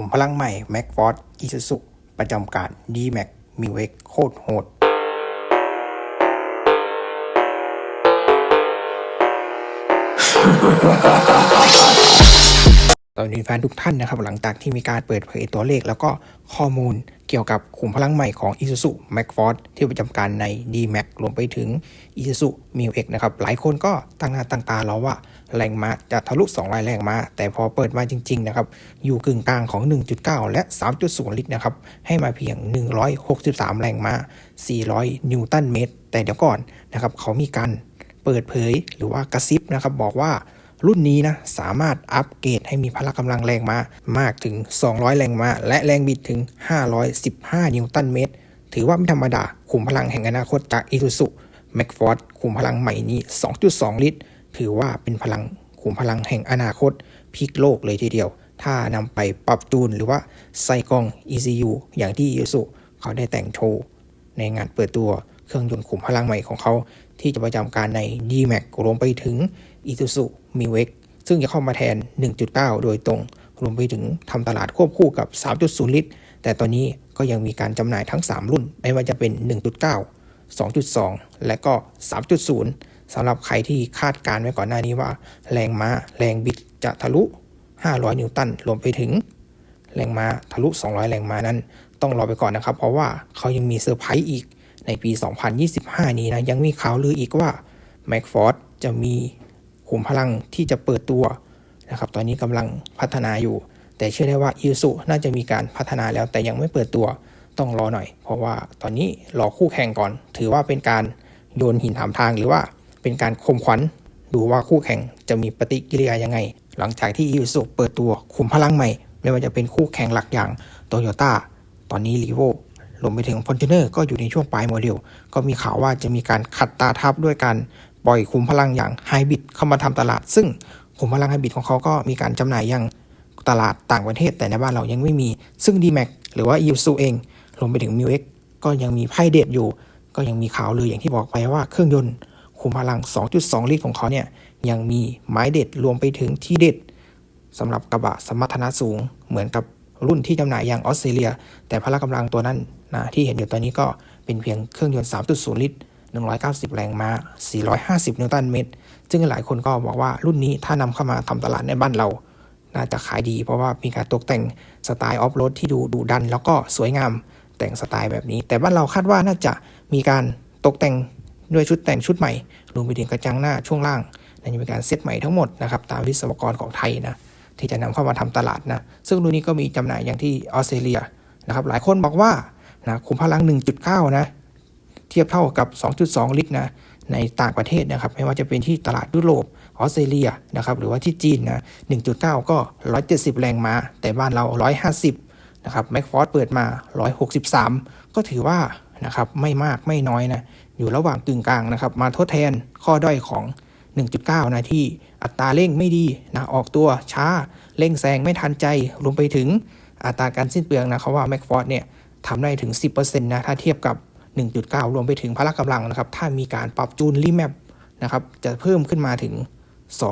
ขุมพลังใหม่ m a c f o r d อีซูซุประจำการ d m a x m i w e x โคตรโหดตอนนี้แฟนทุกท่านนะครับ หลังจากที่มีการเปิดเผยตัวเลขแล้วก็ข้อมูล เกี่ยวกับขุมพลังใหม่ของ Isuzu m a x f o r d ที่ประจำการใน D-Max รวมไปถึง Isuzu m i w X นะครับ หลายคนก็ตั้งหน้าตั้งตารอว่าแรงม้าจะทะลุ200แรงม้า แต่พอเปิดมาจริง ๆ นะครับ อยู่กึ่งกลางของ 1.9 และ 3.0 ลิตรนะครับ ให้มาเพียง 163 แรงม้า 400 นิวตันเมตร แต่เดี๋ยวก่อนนะครับ เขามีการเปิดเผยหรือว่ากระซิบนะครับ บอกว่า รุ่นนี้นะสามารถอัปเกรดให้มีพละกำลังแรงม้ามากถึง 200 แรงม้า และแรงบิดถึง 515 นิวตันเมตร ถือว่าไม่ธรรมดาขุมพลังแห่งอนาคตจากอี u ุแม็กฟอร์ดขุมพลังใหม่นี้ 2.2 ลิตร ถือว่าเป็นพลังขุมพลังแห่งอนาคตพลิกโลกเลยทีเดียว ถ้านำไปปรับจูนหรือว่าใส่กล้อง ECU อย่างที่อี u ุเขาได้แต่งโชว์ในงานเปิดตัวเครื่องยนต์ขุมพลังใหม่ของเขา ที่จะประจำการใน D-Max รวมไปถึง Isuzu m i w e x ซึ่งจะเข้ามาแทน 1.9 โดยตรง รวมไปถึงทำตลาดควบคู่กับ 3.0 ลิตร แต่ตอนนี้ก็ยังมีการจำหน่ายทั้ง 3 รุ่น ไม่ว่าจะเป็น 1.9 2.2 และก็ 3.0 สำหรับใครที่คาดการไว้ก่อนหน้านี้ว่า แรงม้า แรงบิดจะทะลุ 500 นิวตัน รวมไปถึง แรงม้าทะลุ 200 แรงม้านั้น ต้องรอไปก่อนนะครับ เพราะว่าเขายังมีเซอร์ไพรส์อีก ในปี 2025 นี้นะยังมีข่าวลืออีกว่า m a c f o r d จะมีขุมพลังที่จะเปิดตัวนะครับตอนนี้กำลังพัฒนาอยู่ แต่เชื่อได้ว่า i ู u น่าจะมีการพัฒนาแล้วแต่ยังไม่เปิดตัวต้องรอหน่อย เพราะว่าตอนนี้รอคู่แข่งก่อน ถือว่าเป็นการโยนหินถามทางหรือว่าเป็นการคมขวัญดูว่าคู่แข่งจะมีปฏิกิริยายังไง หลังจากที่ i ู u เปิดตัวขุมพลังใหม่ ไม่ว่าจะเป็นคู่แข่งหลักอย่างโตโยต้าตอนนี้ r ีโว รวมไปถึง f o r t u n e r ก็อยู่ในช่วงปลายโมเดล ก็มีข่าวว่าจะมีการขัดตาทับด้วยการปล่อยขุมพลังอย่างไฮบิดเข้ามาทำตลาด ซึ่งขุมพลังไฮบิดของเขาก็มีการจำหน่ายยังตลาดต่างประเทศ แต่ในบ้านเรายังไม่มี ซึ่ง D-Max หรือว่า i s u เองรวมไปถึง m i w X ก็ยังมีไพ่เด็ดอยู่ ก็ยังมีข่าวเลยอย่างที่บอกไปว่าเครื่องยนต์ขุมพลัง 2.2 ลิตรของเขาเนี่ยยังมีไม้เด็ดรวมไปถึงที่เด็ดสำหรับกระบะสมรรถนะสูงเหมือนกับ รุ่นที่จำหน่ายอย่างออสเตรเลีย แต่พละกำลังตัวนั้นนะที่เห็นอยู่ตอนนี้ก็เป็นเพียงเครื่องยนต์ 3.0 ลิตร 190 แรงม้า 450 นิวตันเมตร ซึ่งหลายคนก็บอกว่ารุ่นนี้ถ้านำเข้ามาทำตลาดในบ้านเรา น่าจะขายดีเพราะว่ามีการตกแต่งสไตล์ออฟโรดที่ดูดูดัน แล้วก็สวยงามแต่งสไตล์แบบนี้ แต่บ้านเราคาดว่าน่าจะมีการตกแต่งด้วยชุดแต่งชุดใหม่รวมไปถึงกระจังหน้าช่วงล่างน่าจะมีการเซตใหม่ทั้งหมดนะครับตามวิศวกรของไทยนะ ที่จะนำเข้ามาทำตลาดนะซึ่งรุ่นนี้ก็มีจำหน่ายอย่างที่ออสเตรเลียนะครับหลายคนบอกว่านะคุมพลัง 1.9 นะเทียบเท่ากับ 2.2 ลิตรนะในต่างประเทศนะครับไม่ว่าจะเป็นที่ตลาดยุโรปออสเตรเลียนะครับหรือว่าที่จีนนะ 1.9 ก็ 170 แรงม้า แต่บ้านเรา 150 นะครับแม็กฟอร์ดเปิดมา 163 ก็ถือว่านะครับไม่มากไม่น้อยนะอยู่ระหว่างกึ่งกลางนะครับมาทดแทนข้อด้อยของ 1.9 นะที่อัตราเร่งไม่ดีนะออกตัวช้าเร่งแซงไม่ทันใจรวมไปถึงอัตราการสิ้นเปลืองนะเขาว่าแม็กฟอร์ดเนี่ยทำได้ถึง 10%นะถ้าเทียบกับ 1.9 รวมไปถึงพละกำลังนะครับถ้ามีการปรับจูนรีแมปนะครับจะเพิ่มขึ้นมาถึง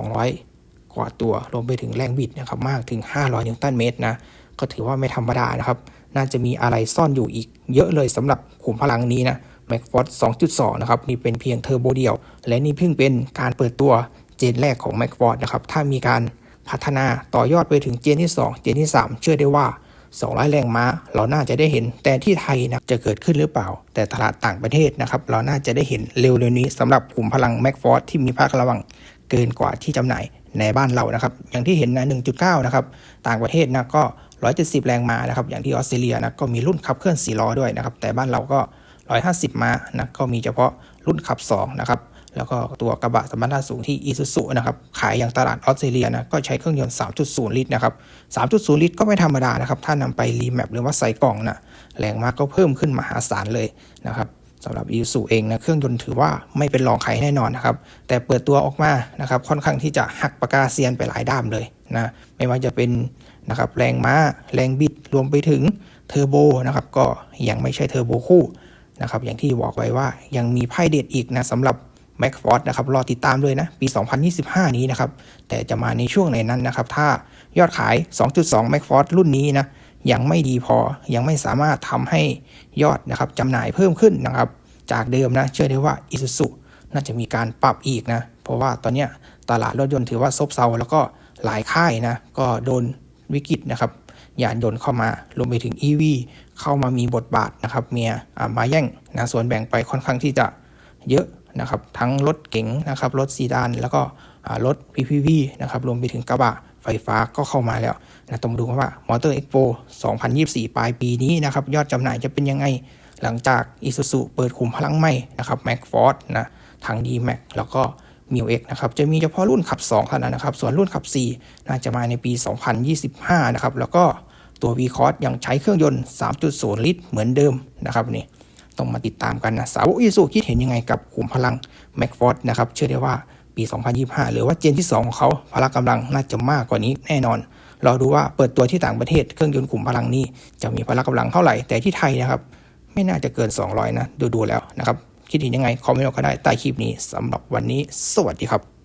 200 กว่าตัวรวมไปถึงแรงบิดนะครับมากถึง 500 นิวตันเมตรนะก็ถือว่าไม่ธรรมดานะครับ น่าจะมีอะไรซ่อนอยู่อีกเยอะเลยสำหรับขุมพลังนี้นะ แม็กฟอร์ด2.2 นะครับนี่เป็นเพียงเทอร์โบเดียว และนี่เพิ่งเป็นการเปิดตัวเจนแรกของ m a c f o r d นะครับ ถ้ามีการพัฒนาต่อยอดไปถึงเจนที่ 2 เจนที่ 3 เชื่อได้ว่า 200 แรงม้า เราน่าจะได้เห็น แต่ที่ไทยนะจะเกิดขึ้นหรือเปล่า แต่ตลาดต่างประเทศนะครับ เราน่าจะได้เห็นเร็วๆนี้สำหรับกลุ่มพลัง m a c f o r d ที่มีภาคระวังเกินกว่าที่จำหน่ายในบ้านเรานะครับ อย่างที่เห็นนะ 1.9 นะครับ ต่างประเทศนะก็ 170 แรงม้านะครับ อย่างที่ออสเตรเลียนะก็มีรุ่นขับเคลื่อน4ล้อด้วยนะครับ แต่บ้านเราก็ 150 ม้านะก็มีเฉพาะรุ่นขับ 2 นะครับ แล้วก็ตัวกระบะสมรรถนะสูงที่อีซูซุนะครับขายอย่างตลาดออสเตรเลียนะก็ใช้เครื่องยนต์ 3.0 ลิตรนะครับ 3.0 ลิตรก็ไม่ธรรมดานะครับ ถ้านำไปรีแมปหรือว่าใส่กล่องนะแรงมากก็เพิ่มขึ้นมหาศาลเลยนะครับสำหรับอีซูเองนะเครื่องยนต์ถือว่าไม่เป็นรองใครแน่นอนนะครับแต่เปิดตัวออกมานะครับค่อนข้างที่จะหักปากกาเซียนไปหลายด้ามเลยนะไม่ว่าจะเป็นนะครับแรงม้า แรงบิดรวมไปถึงเทอร์โบนะครับก็ยังไม่ใช่เทอร์โบคู่ นะครับอย่างที่บอกไว้ว่ายังมีไพ่เด็ดอีกนะสำหรับแม็กฟอร์ดนะครับรอติดตามเลยนะ ปี 2025 นี้นะครับ แต่จะมาในช่วงไหนนั้นนะครับ ถ้ายอดขาย 2.2 m a c f o r d รุ่นนี้นะ ยังไม่ดีพอยังไม่สามารถทำให้ยอดนะครับจำหน่ายเพิ่มขึ้นนะครับ จากเดิมนะ เชื่อได้ว่า Isuzu น่าจะมีการปรับอีกนะ เพราะว่าตอนนี้ตลาดรถยนต์ถือว่าซบเซาแล้วก็หลายค่ายนะ ก็โดน วิกฤตนะครับยานยนต์เข้ามารวมไปถึง EV เข้ามามีบทบาทนะครับเมียมาแย่งนะส่วนแบ่งไปค่อนข้างที่จะเยอะนะครับทั้งรถเก๋งนะครับรถซีดานแล้วก็รถ PPV นะครับรวมไปถึงกระบะไฟฟ้าก็เข้ามาแล้วนะต้องดูกันว่า Motor Expo 2024 ปลายปีนี้นะครับยอดจำหน่ายจะเป็นยังไงหลังจาก Isuzu เปิดขุมพลังใหม่นะครับ Mac Force นะทาง D-Mac แล้วก็ m i X นะครับจะมีเฉพาะรุ่นขับ 2 เท่านั้นนะครับ ส่วนรุ่นขับ 4 น่าจะมาในปี 2025 นะครับ แล้วก็ตัว v c o s ยังใช้เครื่องยนต์ 3.0 ลิตรเหมือนเดิมนะครับนี่ต้องมาติดตามกันนะ สาวก Isuzu คิดเห็นยังไงกับขุมพลัง Mac Force นะครับเชื่อได้ว่าปี 2025 หรือว่าเจนที่ 2 ของเขาพละกำลังน่าจะมากกว่านี้แน่นอนรอดูว่าเปิดตัวที่ต่างประเทศเครื่องยนต์ขุมพลังนี้จะมีพละกำลังเท่าไหร่แต่ที่ไทยนะครับ ไม่น่าจะเกิน 200 นะ ดูๆแล้วนะครับ คิดเห็นยังไงคอมเมนต์ก็ได้ใต้คลิปนี้สำหรับวันนี้ สวัสดีครับ